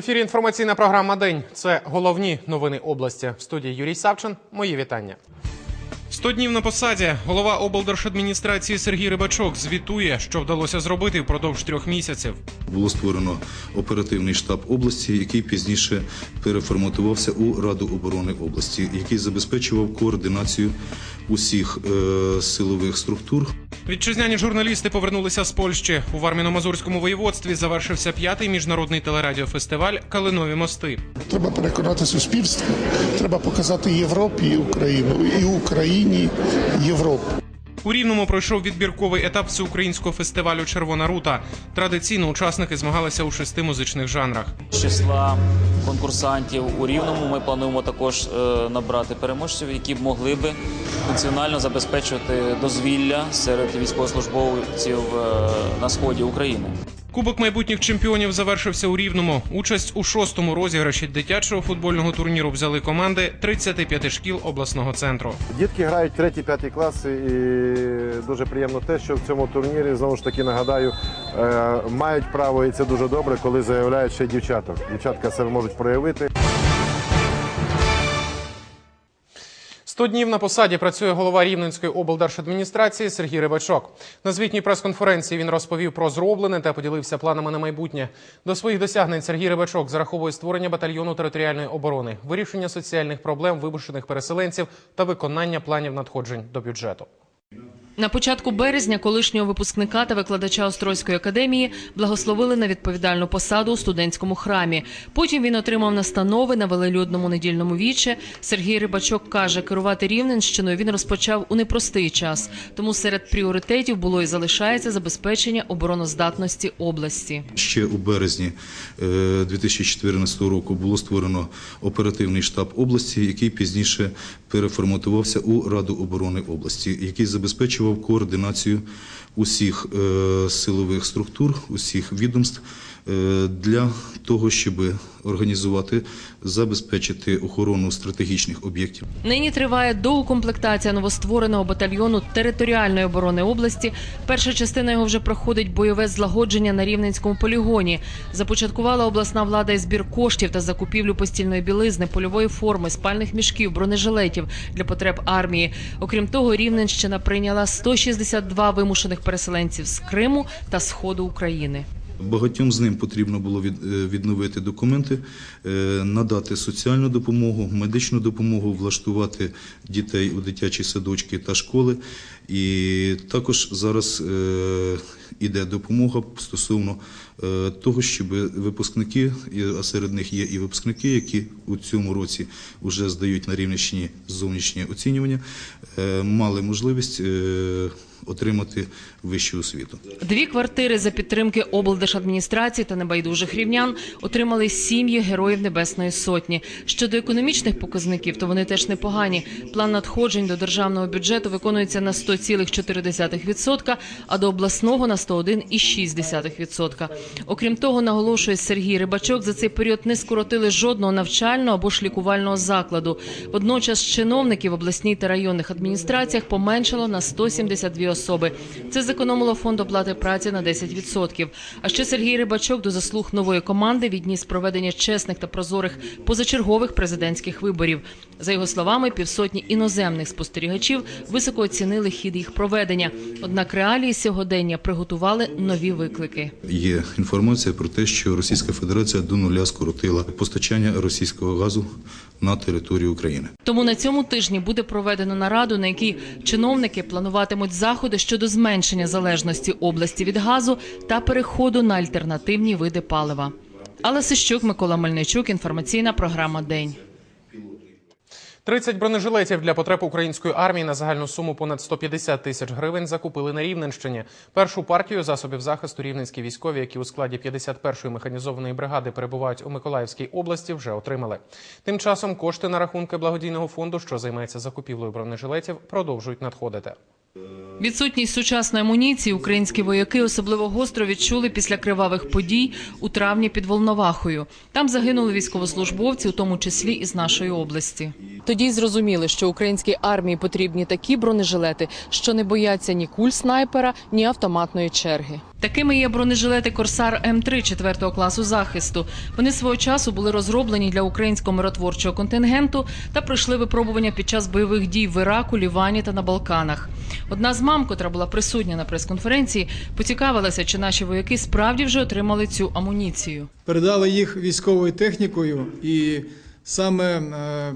В ефірі інформаційна програма День. Це головні новини області. В студії Юрій Савчин. Мої вітання. 100 днів на посаді. Голова облдержадміністрації Сергій Рибачок звітує, що вдалося зробити впродовж трьох місяців. Було створено оперативний штаб області, який пізніше переформатувався у Раду оборони області, який забезпечував координацію усіх е, силових структур. Вітчизняні журналісти повернулися з Польщі. У Варміно-Мазурському воєводстві завершився п'ятий міжнародний телерадіофестиваль Калинові мости. Треба переконати суспільство, треба показати Європі і Україну, і Україні Європу. У Рівному пройшов відбірковий етап всеукраїнського фестивалю Червона рута. Традиційно учасники змагалися у шести музичних жанрах. З числа конкурсантів у Рівному ми плануємо також е, набрати переможців, які б могли би функціонально забезпечувати дозвілля серед військовослужбовців е, на сході України. Кубок майбутніх чемпіонів завершився у Рівному. Участь у шостому розіграші дитячого футбольного турніру взяли команди 35 шкіл обласного центру. Дітки грають треті, п'яті класи, і дуже приємно те, що в цьому турнірі знову ж таки нагадаю, е, мають право, і це дуже добре, коли заявляють ще дівчаток. Дівчатка себе можуть проявити. 100 днів на посаді працює голова Рівненської облдержадміністрації Сергій Рибачок. На звітній прес-конференції він розповів про зроблене та поділився планами на майбутнє. До своїх досягнень Сергій Рибачок зараховує створення батальйону територіальної оборони, вирішення соціальних проблем вимушених переселенців та виконання планів надходжень до бюджету. На початку березня колишнього випускника та викладача Острозької академії благословили на відповідальну посаду у студентському храмі. Потім він отримав настанови на велелюдному недільному віче. Сергій Рибачок каже, керувати Рівненщиною він розпочав у непростий час. Тому серед пріоритетів було і залишається забезпечення обороноздатності області. Ще у березні е, 2014 року було створено оперативний штаб області, який пізніше переформатувався у Раду оборони області, який забезпечував координацію усіх е, силових структур, усіх відомств для того, щоб організувати, забезпечити охорону стратегічних об'єктів. Нині триває доукомплектація новоствореного батальйону територіальної оборони області. Перша частина його вже проходить бойове злагодження на рівненському полігоні. Започаткувала обласна влада і збір коштів та закупівлю постільної білизни, польової форми, спальних мішків, бронежилетів для потреб армії. Окрім того, Рівненщина прийняла 162 вимушених переселенців з Криму та сходу України. Багатьом з ним потрібно було е, відновити документи, е, надати соціальну допомогу, медичну допомогу, влаштувати дітей у дитячі садочки та школи. І також зараз е, іде допомога стосовно того, щоб випускники, а серед них є і випускники, які у цьому році вже здають на Рівненщині зовнішнє оцінювання, мали можливість отримати вищу освіту. Дві квартири за підтримки облдержадміністрації та небайдужих рівнян отримали сім'ї героїв Небесної Сотні. Щодо економічних показників, то вони теж непогані. План надходжень до державного бюджету виконується на 100,4%, а до обласного на 101,6%. Окрім того, наголошує Сергій Рибачок, за цей період не скоротили жодного навчального або ж лікувального закладу. Водночас чиновників обласній та районних адміністраціях поменшало на 172 особи. Це зекономило фонд оплати праці на 10%. А ще Сергій Рибачок до заслуг нової команди відніс проведення чесних та прозорих позачергових президентських виборів. За його словами, півсотні іноземних спостерігачів високо оцінили хід їх проведення. Однак реалії сьогодення приготували нові виклики. Є інформація про те, що Російська Федерація до нуля скоротила постачання російського газу на територію України. Тому на цьому тижні буде проведено нараду, на якій чиновники плануватимуть заходи щодо зменшення залежності області від газу та переходу на альтернативні види палива. Алла Сищук, Микола Мельничук. Інформаційна програма День. 30 бронежилетів для потреб української армії на загальну суму понад 150 тисяч гривень закупили на Рівненщині. Першу партію засобів захисту рівненські військові, які у складі 51-ї механізованої бригади перебувають у Миколаївській області, вже отримали. Тим часом кошти на рахунки благодійного фонду, що займається закупівлею бронежилетів, продовжують надходити. Відсутність сучасної амуніції українські вояки особливо гостро відчули після кривавих подій у травні під Волновахою. Там загинули військовослужбовці, у тому числі із нашої області. Тоді й зрозуміли, що українській армії потрібні такі бронежилети, що не бояться ні куль снайпера, ні автоматної черги. Такими є бронежилети Корсар М3 4 класу захисту. Вони свого часу були розроблені для українського миротворчого контингенту та пройшли випробування під час бойових дій в Іраку, Лівані та на Балканах. Одна з мам, котра була присутня на прес-конференції, поцікавилася, чи наші вояки справді вже отримали цю амуніцію. передали їх військовою технікою, і саме е,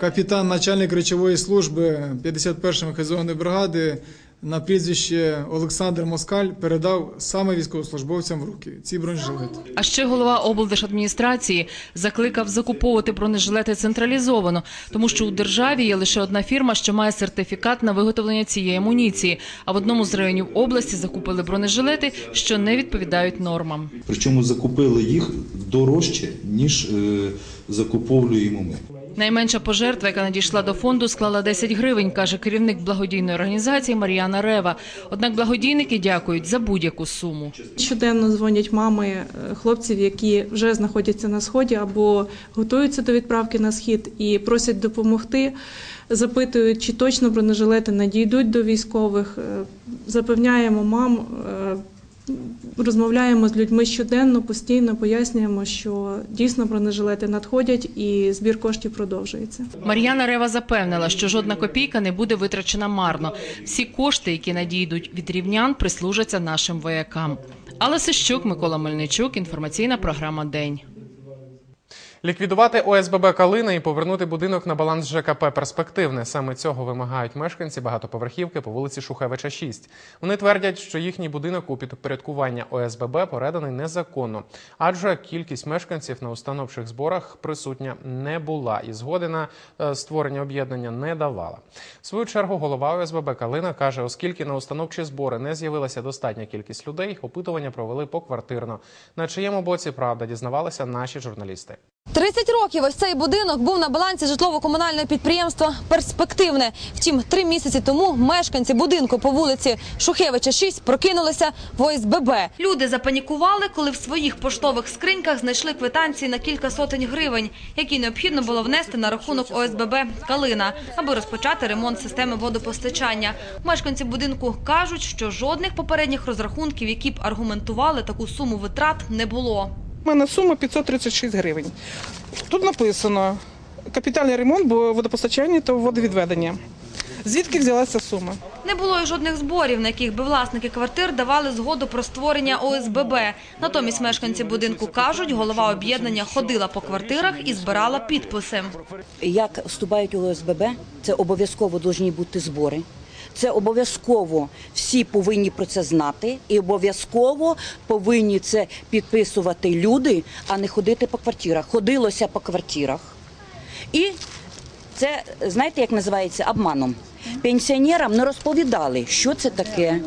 капітан, начальник речової служби 51-ї механізованої бригади на прізвище Олександр Москаль передав саме військовослужбовцям в руки ці бронежилети. А ще голова облдержадміністрації закликав закуповувати бронежилети централізовано, тому що у державі є лише одна фірма, що має сертифікат на виготовлення цієї амуніції. А в одному з районів області закупили бронежилети, що не відповідають нормам. Причому закупили їх дорожче, ніж е, закуповуємо ми. Найменша пожертва, яка надійшла до фонду, склала 10 гривень, каже керівник благодійної організації Мар'яна Рева. Однак благодійники дякують за будь-яку суму. Щоденно дзвонять мами е, хлопців, які вже знаходяться на сході або готуються до відправки на схід і просять допомогти. Запитують, чи точно бронежилети надійдуть до військових. Е, Запевняємо мам, е, розмовляємо з людьми щоденно, постійно пояснюємо, що дійсно бронежилети надходять і збір коштів продовжується. Мар'яна Рева запевнила, що жодна копійка не буде витрачена марно. Всі кошти, які надійдуть від рівнян, прислужаться нашим воякам. Алла Сищук, Микола Мельничук, інформаційна програма День. Ліквідувати ОСББ Калина і повернути будинок на баланс ЖКП перспективне. Саме цього вимагають мешканці багатоповерхівки по вулиці Шухевича 6. Вони твердять, що їхній будинок у підпорядкування ОСББ переданий незаконно, адже кількість мешканців на установчих зборах присутня не була і згоди на е, створення об'єднання не давала. В свою чергу голова ОСББ Калина каже, оскільки на установчі збори не з'явилася достатня кількість людей, опитування провели поквартирно. На чиєму боці правда дізнавалися наші журналісти. 30 років ось цей будинок був на балансі житлово-комунального підприємства Перспективне. Втім, три місяці тому мешканці будинку по вулиці Шухевича 6 прокинулися в ОСББ. Люди запанікували, коли в своїх поштових скриньках знайшли квитанції на кілька сотень гривень, які необхідно було внести на рахунок ОСББ Калина, аби розпочати ремонт системи водопостачання. Мешканці будинку кажуть, що жодних попередніх розрахунків, які б аргументували таку суму витрат, не було. У мене сума 536 гривень. Тут написано капітальний ремонт бо водопостачання та водовідведення. Звідки взялася сума? Не було й жодних зборів, на яких би власники квартир давали згоду про створення ОСББ. Натомість мешканці будинку кажуть, голова об'єднання ходила по квартирах і збирала підписи. Як вступають у ОСББ, це обов'язково повинні бути збори. Це обов'язково всі повинні про це знати, і обов'язково повинні це підписувати люди, а не ходити по квартирах. Ходилося по квартирах. І це, знаєте, як називається обманом. Пенсіонерам не розповідали, що це таке,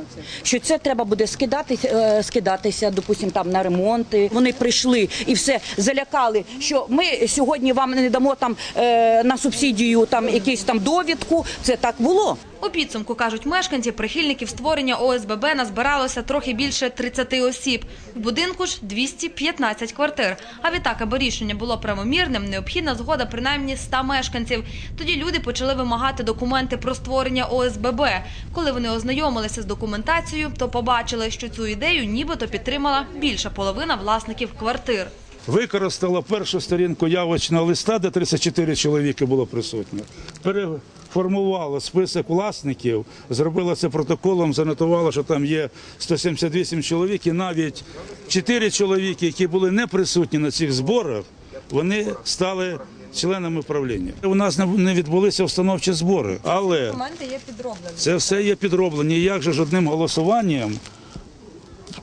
що це треба буде скидати, е, скидатися, допустим, там на ремонти. Вони прийшли і все залякали, що ми сьогодні вам не дамо там е, на субсидію там якусь там довідку. Це так було. У підсумку, кажуть мешканці, прихильників створення ОСББ назбиралося трохи більше 30 осіб. В будинку ж 215 квартир. А відтак, аби рішення було правомірним, необхідна згода принаймні 100 мешканців. Тоді люди почали вимагати документи про створення ОСББ. Коли вони ознайомилися з документацією, то побачили, що цю ідею нібито підтримала більша половина власників квартир. використала першу сторінку явочного листа, де 34 чоловіки було присутньо. Переформувала список власників, зробила це протоколом, занотувала, що там є 178 чоловік, і навіть 4 чоловіки, які були не присутні на цих зборах, вони стали членами правління. У нас не- відбулися встановчі збори, але це все є підроблені. Як же ж одним голосуванням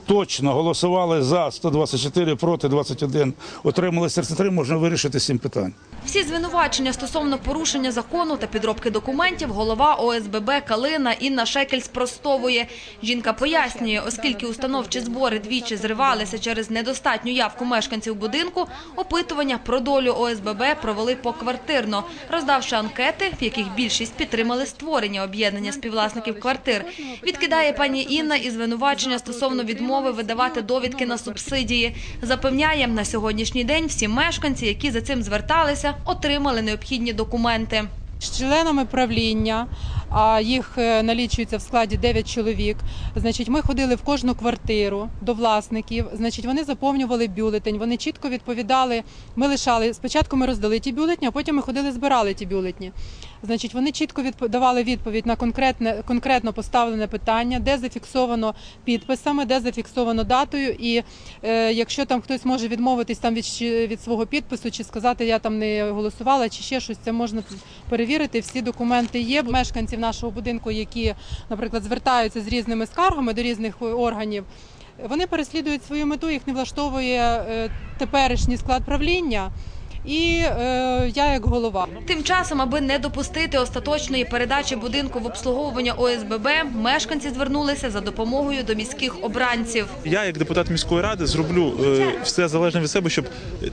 точно голосували за 124, проти 21, отримали 33, можна вирішити сім питань. Всі звинувачення стосовно порушення закону та підробки документів голова ОСББ Калина Інна Шекель спростовує. Жінка пояснює, оскільки установчі збори двічі зривалися через недостатню явку мешканців будинку, опитування про долю ОСББ провели поквартирно, роздавши анкети, в яких більшість підтримали створення об'єднання співвласників квартир. Відкидає пані Інна і звинувачення стосовно відмови видавати довідки на субсидії. Запевняє, на сьогоднішній день всі мешканці, які за цим зверталися, отримали необхідні документи. З членами правління, а їх е, налічується в складі 9 чоловік. Значить, ми ходили в кожну квартиру до власників. Значить, вони заповнювали бюлетень. Вони чітко відповідали. Ми лишали спочатку. Ми роздали ті бюлетні, а потім ми ходили, збирали ті бюлетні. Значить, вони чітко давали відповідь на конкретне конкретно поставлене питання, де зафіксовано підписами, де зафіксовано датою. І е, якщо там хтось може відмовитись там від, від свого підпису, чи сказати я там не голосувала, чи ще щось, це можна перевірити. Всі документи є. Мешканців нашого будинку, які, наприклад, звертаються з різними скаргами до різних органів. Вони переслідують свою мету, їх не влаштовує е, теперішній склад правління. І е, я як голова. Тим часом, аби не допустити остаточної передачі будинку в обслуговування ОСББ, мешканці звернулися за допомогою до міських обранців. Я, як депутат міської ради, зроблю е, все залежне від себе, щоб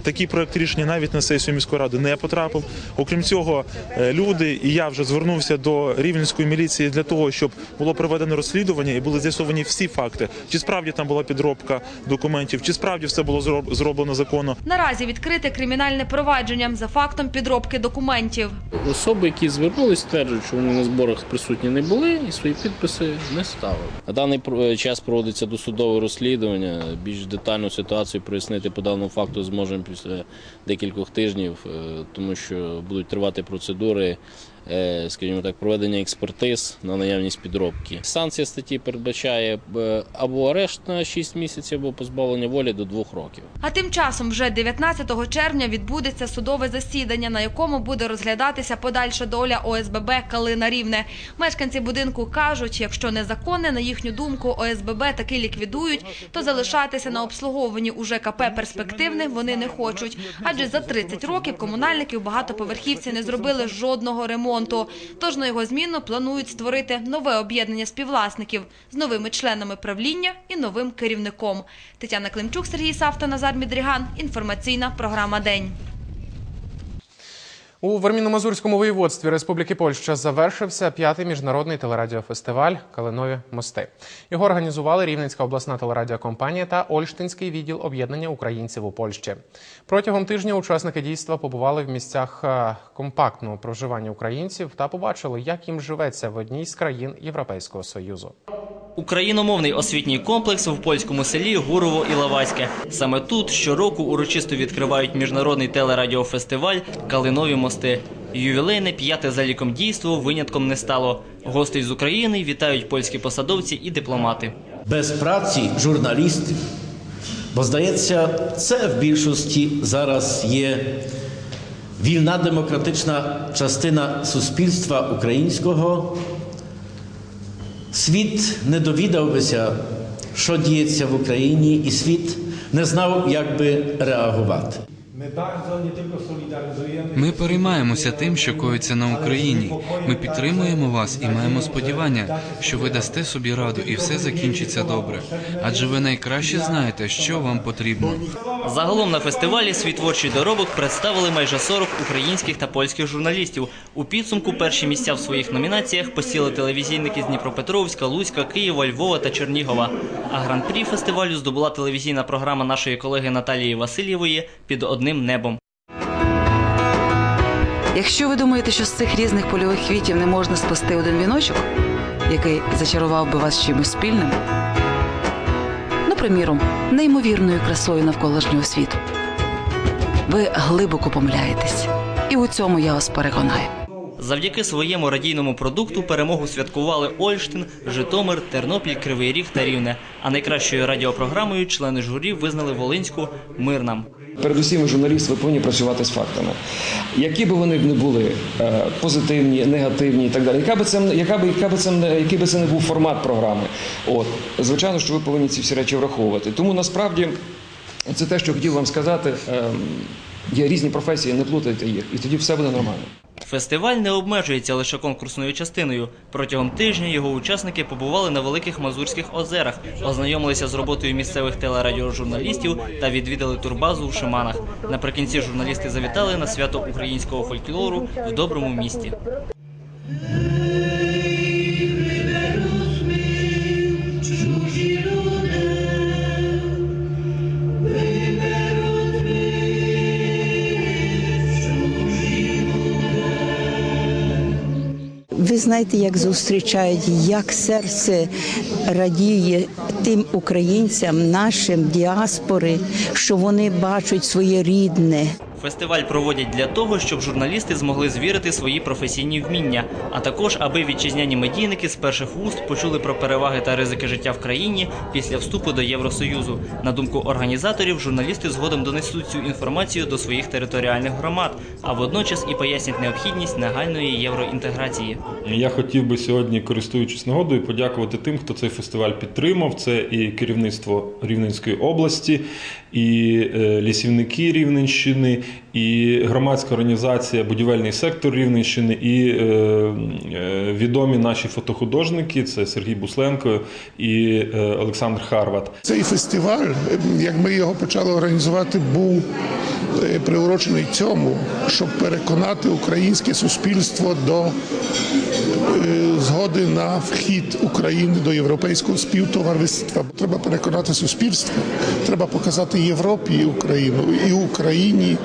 такий проект рішення навіть на сесію міської ради не потрапив. Окрім цього, е, люди і я вже звернувся до рівненської міліції для того, щоб було проведено розслідування і були з'ясовані всі факти, чи справді там була підробка документів, чи справді все було зроб- зроблено законно. Наразі відкрите кримінальне провадження за фактом підробки документів. Особи, які звернулись, стверджують, що вони на зборах присутні не були і свої підписи не ставили. На даний про- час проводиться досудове розслідування. Більш детальну ситуацію прояснити по даному факту зможемо після декількох тижнів, е, тому що будуть тривати процедури, е, скажімо так, проведення експертиз на наявність підробки. Санкція статті передбачає е, або арешт на 6 місяців, або позбавлення волі до 2 років. А тим часом, вже 19 червня, відбудеться судове засідання, на якому буде розглядатися подальша доля ОСББ Калина Рівне. Мешканці будинку кажуть, якщо незаконне, на їхню думку, ОСББ таки ліквідують, то залишатися на обслуговуванні у ЖКП перспективне вони не хочуть. Адже за 30 років комунальники у багатоповерхівці не зробили жодного ремонту. Тож на його зміну планують створити нове об'єднання співвласників з новими членами правління і новим керівником. Тетяна Климчук, Сергій Савта, Назар Мідріган. Інформаційна програма День. У Верміно-Мазурському воєводстві Республіки Польща завершився п'ятий міжнародний телерадіофестиваль Калинові мости. Його організували Рівненська обласна телерадіокомпанія та Ольштинський відділ об'єднання українців у Польщі. Протягом тижня учасники дійства побували в місцях е, компактного проживання українців та побачили, як їм живеться в одній з країн Європейського союзу. Україномовний освітній комплекс в польському селі Гурово і Лаваське. Саме тут щороку урочисто відкривають міжнародний телерадіофестиваль Калинові мости. Ювілейне п'яте за ліком дійство винятком не стало. Гостей з України вітають польські посадовці і дипломати. без праці журналістів. Бо здається, це в більшості зараз є вільна демократична частина суспільства українського. Світ не довідався, що діється в Україні, і світ не знав, як би реагувати. Ми переймаємося тим, що коїться на Україні. Ми підтримуємо вас і маємо сподівання, що ви дасте собі раду і все закінчиться добре. Адже ви найкраще знаєте, що вам потрібно. Загалом на фестивалі свій творчий доробок представили майже 40 українських та польських журналістів. У підсумку перші місця в своїх номінаціях посіли телевізійники з Дніпропетровська, Луцька, Києва, Львова та Чернігова. А гран-прі фестивалю здобула телевізійна програма нашої колеги Наталії Васильєвої під одним небом. Якщо ви думаєте, що з цих різних польових квітів не можна сплести один віночок, який зачарував би вас чимось спільним, ну, приміром, неймовірною красою навколишнього світу, ви глибоко помиляєтесь, і у цьому я вас переконаю. Завдяки своєму радійному продукту перемогу святкували Ольштин, Житомир, Тернопіль, Кривий Ріг та Рівне. А найкращою радіопрограмою члени журі визнали Волинську «Мир нам». Передусім, ви журналіст, ви повинні працювати з фактами. Які б вони не були е, позитивні, негативні і так далі. Яка би це, яка би, яка би це, який би це не був формат програми. От, звичайно, що ви повинні ці всі речі враховувати. Тому насправді це те, що хотів вам сказати. Ем, Є різні професії, не плутайте їх, і тоді все буде нормально. Фестиваль не обмежується лише конкурсною частиною. Протягом тижня його учасники побували на великих Мазурських озерах, ознайомилися з роботою місцевих телерадіожурналістів та відвідали турбазу в Шиманах. Наприкінці журналісти завітали на свято українського фольклору в доброму місті. Знаєте, як зустрічають, як серце радіє тим українцям, нашим діаспори, що вони бачать своє рідне. Фестиваль проводять для того, щоб журналісти змогли звірити свої професійні вміння, а також аби вітчизняні медійники з перших вуст почули про переваги та ризики життя в країні після вступу до Євросоюзу. На думку організаторів, журналісти згодом донесуть цю інформацію до своїх територіальних громад, а водночас і пояснять необхідність негайної євроінтеграції. Я хотів би сьогодні, користуючись нагодою, подякувати тим, хто цей фестиваль підтримав. Це і керівництво Рівненської області, і е, лісівники Рівненщини, і громадська організація Будівельний сектор Рівненщини, і е, е, відомі наші фотохудожники це Сергій Бусленко і е, Олександр Харват. Цей фестиваль, як ми його почали організувати, був приурочений цьому, щоб переконати українське суспільство до згоди на вхід України до європейського співтовариства. Треба переконати суспільство, треба показати Європі і Україну і Україні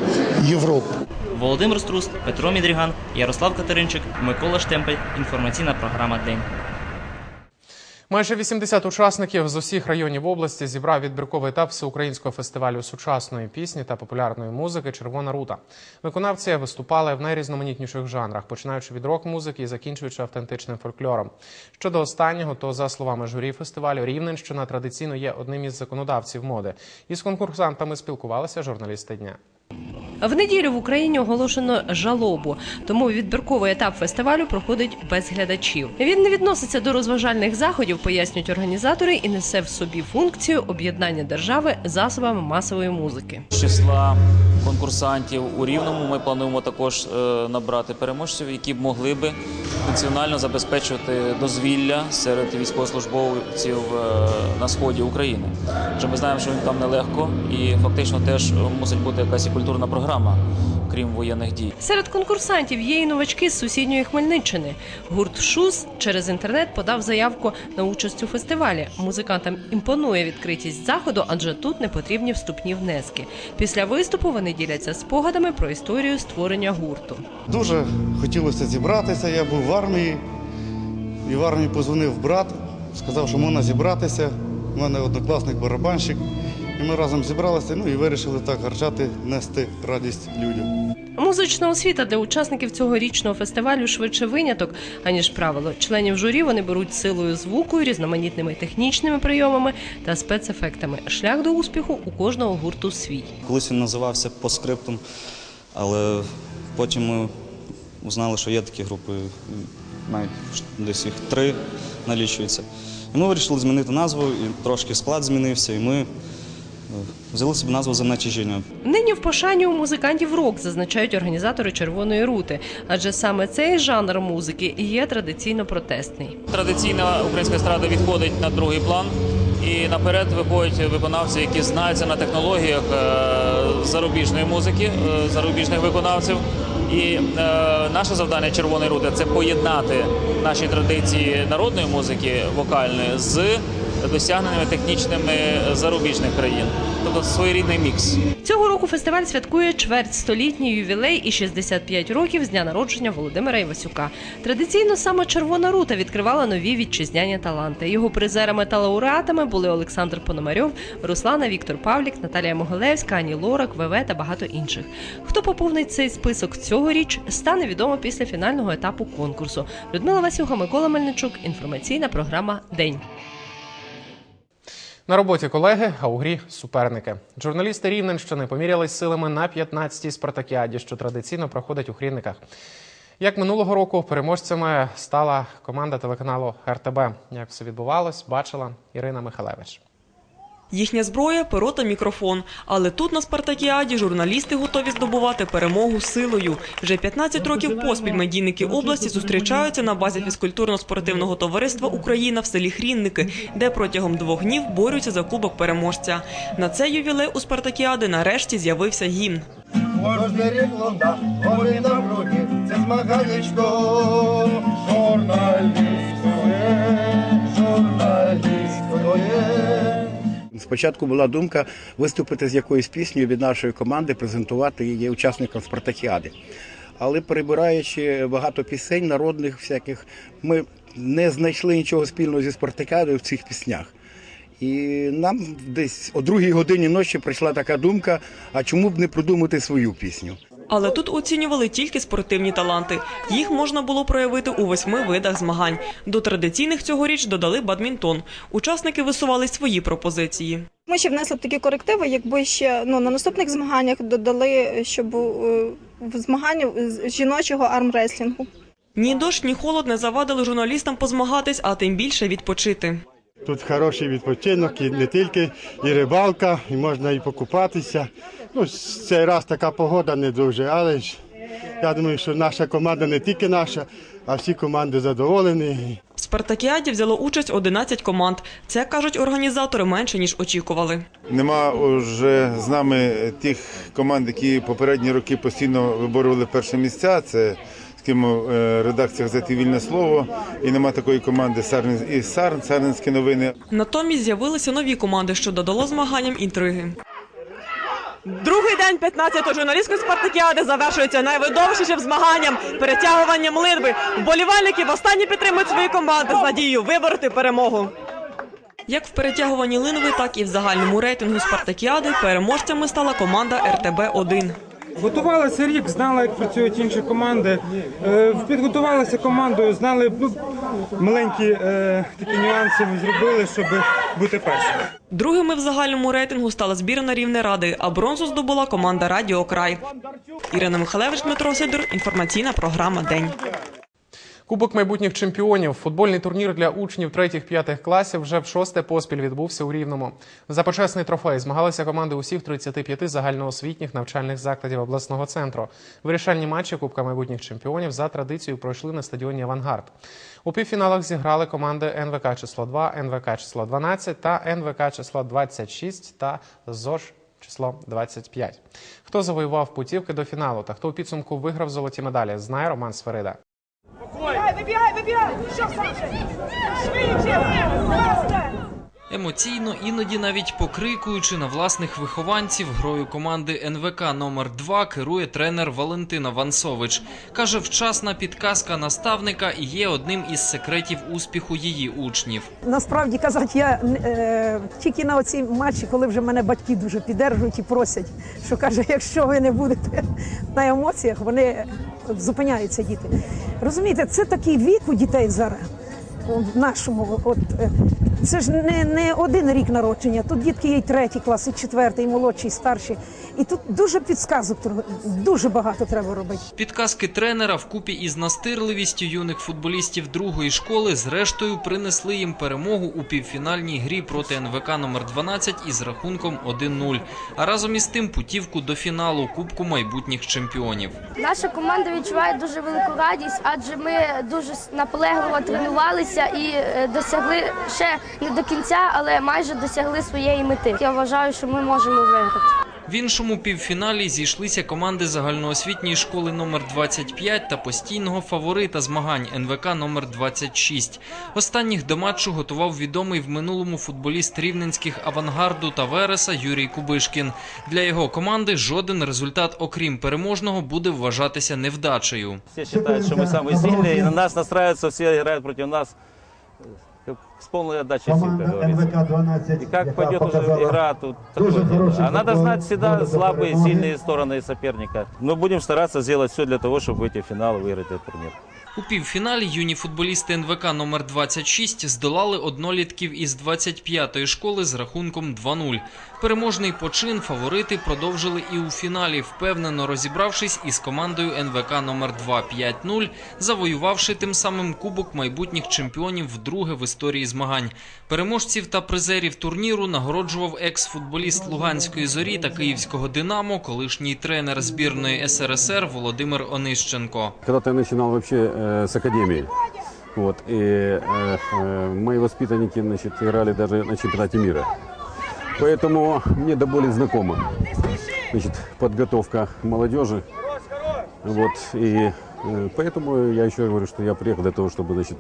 Європу. Володимир Струс, Петро Мідріган, Ярослав Катеринчик, Микола Штемпель. Інформаційна програма День. Майже 80 учасників з усіх районів області зібрав відбірковий етап всеукраїнського фестивалю сучасної пісні та популярної музики Червона рута. Виконавці виступали в найрізноманітніших жанрах, починаючи від рок-музики і закінчуючи автентичним фольклором. Щодо останнього, то за словами журі фестивалю, Рівненщина традиційно є одним із законодавців моди. Із конкурсантами спілкувалися журналісти дня. В неділю в Україні оголошено жалобу, тому відбірковий етап фестивалю проходить без глядачів. Він не відноситься до розважальних заходів, пояснюють організатори, і несе в собі функцію об'єднання держави засобами масової музики. З числа конкурсантів у Рівному ми плануємо також е, набрати переможців, які б могли би функціонально забезпечувати дозвілля серед військовослужбовців е, на сході України. Адже ми знаємо, що їм там нелегко, і фактично теж мусить бути якась і культурна програма, крім воєнних дій. Серед конкурсантів є і новачки з сусідньої Хмельниччини. Гурт Шус через інтернет подав заявку на участь у фестивалі. Музикантам імпонує відкритість заходу, адже тут не потрібні вступні внески. Після виступу вони діляться спогадами про історію створення гурту. Дуже хотілося зібратися. Я був в армії, і в армії позвонив брат, сказав, що можна зібратися. У мене однокласник барабанщик. І ми разом зібралися ну і вирішили так гарчати, нести радість людям. Музична освіта для учасників цьогорічного фестивалю швидше виняток, аніж правило. Членів журі вони беруть силою звуку, різноманітними технічними прийомами та спецефектами. Шлях до успіху у кожного гурту свій. Колись він називався по скриптум, але потім ми узнали, що є такі групи, навіть десь їх три налічується. І ми вирішили змінити назву, і трошки склад змінився, і ми взяли собі назву Земне. Нині в пошані у музикантів рок зазначають організатори червоної рути, адже саме цей жанр музики є традиційно протестний. Традиційна українська естрада відходить на другий план. І наперед виходять виконавці, які знаються на технологіях е, зарубіжної музики, е, зарубіжних виконавців. І е, наше завдання червоної рути це поєднати наші традиції народної музики вокальної з досягненнями технічними зарубіжних країн, тобто своєрідний мікс. Цього року фестиваль святкує чвертьстолітній ювілей і 65 років з дня народження Володимира Івасюка. Традиційно саме Червона рута відкривала нові вітчизняні таланти. Його призерами та лауреатами були Олександр Пономарьов, Руслана Віктор Павлік, Наталія Могилевська, Ані Лорак, ВВ та багато інших. Хто поповнить цей список цьогоріч, стане відомо після фінального етапу конкурсу. Людмила Васюха, Микола Мельничук. Інформаційна програма День. На роботі колеги, а у грі суперники. Журналісти Рівненщини помірялись силами на 15-й спартакіаді, що традиційно проходить у Хрінниках. Як минулого року переможцями стала команда телеканалу РТБ. Як все відбувалось, бачила Ірина Михалевич. Їхня зброя перо та мікрофон. Але тут на спартакіаді журналісти готові здобувати перемогу силою. Вже 15 років поспіль медійники області зустрічаються на базі фізкультурно-спортивного товариства Україна в селі Хрінники, де протягом двох днів борються за кубок переможця. На цей ювілей у спартакіади нарешті з'явився гімн. Кожний рік лунда, на груді, це змаганечко журналістське, журналістське. Спочатку була думка виступити з якоюсь піснею від нашої команди, презентувати її учасникам спартакіади. але перебираючи багато пісень народних всяких, ми не знайшли нічого спільного зі спартакіадою в цих піснях. І нам десь о другій годині ночі прийшла така думка: а чому б не придумати свою пісню? Але тут оцінювали тільки спортивні таланти. Їх можна було проявити у восьми видах змагань. До традиційних цьогоріч додали бадмінтон. Учасники висували свої пропозиції. Ми ще внесли б такі корективи, якби ще ну на наступних змаганнях додали, щоб е, в змагання з жіночого армреслінгу. Ні дощ, ні холод не завадили журналістам позмагатись, а тим більше відпочити. Тут хороший відпочинок, і не тільки і рибалка, і можна і покупатися. Ну, цей раз така погода не дуже, але ж я думаю, що наша команда не тільки наша, а всі команди задоволені. В спартакіаді взяло участь 11 команд. Це кажуть організатори менше ніж очікували. Нема вже з нами тих команд, які попередні роки постійно виборювали перше місця. Це скажімо, е, редакція газети Вільне слово. І нема такої команди Сарн і Сарн, Сарненські новини. Натомість з'явилися нові команди, що додало змаганням інтриги. Другий день 15-ї журналістської спартакіади завершується найвидовищнішим змаганням перетягуванням литви. Вболівальники востаннє підтримують свої команди з надією вибороти перемогу. Як в перетягуванні линви, так і в загальному рейтингу спартакіади переможцями стала команда РТБ-1. Готувалися рік, знали, як працюють інші команди. Підготувалася Підготувалися командою, знали ну, маленькі е, такі нюанси зробили, щоб бути першими. Другими в загальному рейтингу стала збірна Рівне Ради, а бронзу здобула команда Радіо Край. Ірина Михалевич, Дмитро Сидор. Інформаційна програма День. Кубок майбутніх чемпіонів. Футбольний турнір для учнів 3-5 класів вже в шосте поспіль відбувся у Рівному. За почесний трофей змагалися команди усіх 35 загальноосвітніх навчальних закладів обласного центру. Вирішальні матчі Кубка майбутніх чемпіонів за традицією пройшли на стадіоні Авангард. У півфіналах зіграли команди НВК число 2, НВК число 12 та НВК число 26 та ЗОЖ число 25. Хто завоював путівки до фіналу та хто у підсумку виграв золоті медалі, знає Роман Сферида. Вибігай, вибігай, вибігай! Що сам? Швидше! Просто! Емоційно, іноді навіть покрикуючи на власних вихованців, грою команди НВК номер 2 керує тренер Валентина Вансович. Каже, вчасна підказка наставника і є одним із секретів успіху її учнів. Насправді казати, я е, тільки на оці матчі, коли вже мене батьки дуже піддержують і просять, що каже, якщо ви не будете на емоціях, вони зупиняються діти. Розумієте, це такий вік у дітей зараз. В нашому, от е, це ж не, не один рік народження. Тут дітки є й третій клас, і четвертий, і молодші, і старший. І тут дуже підсказок дуже багато треба робити. Підказки тренера вкупі із настирливістю юних футболістів другої школи зрештою принесли їм перемогу у півфінальній грі проти НВК номер 12 із рахунком 1-0. А разом із тим путівку до фіналу Кубку майбутніх чемпіонів. Наша команда відчуває дуже велику радість, адже ми дуже наполегливо тренувалися і е, досягли ще не до кінця, але майже досягли своєї мети. Я вважаю, що ми можемо виграти. В іншому півфіналі зійшлися команди загальноосвітньої школи номер 25 та постійного фаворита змагань НВК номер 26. Останніх до матчу готував відомий в минулому футболіст рівненських авангарду та Вереса Юрій Кубишкін. Для його команди жоден результат, окрім переможного, буде вважатися невдачею. Все считают, что мы самые сильные, и на нас настраиваются, все играют против нас как С полной отдачей сил, как говорится. И как пойдет уже игра, тут такое дело. А надо знать всегда слабые, сильные стороны соперника. Но будем стараться сделать все для того, чтобы выйти в финал и выиграть этот турнир. У півфіналі юні футболісти НВК номер 26 здолали однолітків із 25-ї школи з рахунком 2-0. Переможний почин фаворити продовжили і у фіналі, впевнено розібравшись із командою НВК номер 2 5-0, завоювавши тим самим кубок майбутніх чемпіонів вдруге в історії змагань. Переможців та призерів турніру нагороджував екс-футболіст Луганської зорі та Київського Динамо, колишній тренер збірної СРСР Володимир Онищенко. Когда-то я начинал вообще э, с академии. Вот, и э, э, мои воспитанники значит, играли даже на чемпионате мира. Поэтому мне до боли знакома значит, подготовка молодежи. Вот, и э, поэтому я еще говорю, что я приехал для того, чтобы значит,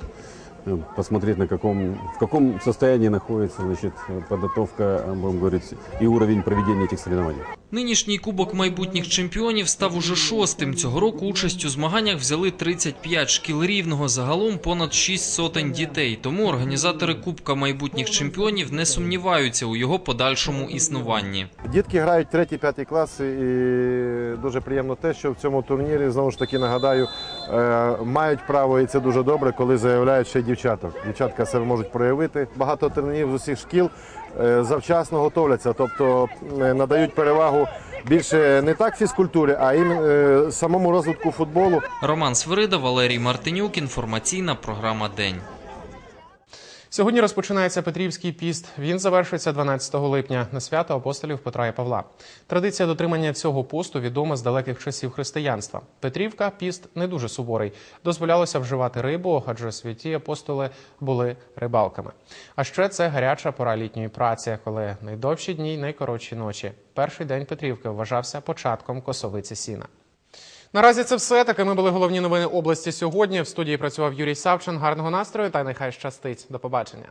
э, посмотреть, на каком, в каком состоянии находится значит, подготовка, э, будем говорить, и уровень проведения этих соревнований. Нинішній кубок майбутніх чемпіонів став уже шостим. Цього року участь у змаганнях взяли 35 шкіл рівного, загалом понад 6 сотень дітей. Тому організатори Кубка майбутніх чемпіонів не сумніваються у його подальшому існуванні. Дітки грають третій, п'ятий класи, і дуже приємно те, що в цьому турнірі знову ж таки нагадаю, е, мають право, і це дуже добре, коли заявляють ще дівчаток. Дівчатка себе можуть проявити. Багато тренерів з усіх шкіл завчасно готовляться, тобто е, надають перевагу більше не так фізкультурі, а іменно е, самому розвитку футболу. Роман Свирида, Валерій Мартинюк. Інформаційна програма День. Сьогодні розпочинається Петрівський піст. Він завершиться 12 липня на свято апостолів Петра і Павла. Традиція дотримання цього посту відома з далеких часів християнства. Петрівка піст не дуже суворий. Дозволялося вживати рибу, адже святі апостоли були рибалками. А ще це гаряча пора літньої праці, коли найдовші дні й найкоротші ночі. Перший день Петрівки вважався початком косовиці сіна. Наразі це все. Такими були головні новини області сьогодні. В студії працював Юрій Савчин. Гарного настрою та нехай щастить. До побачення.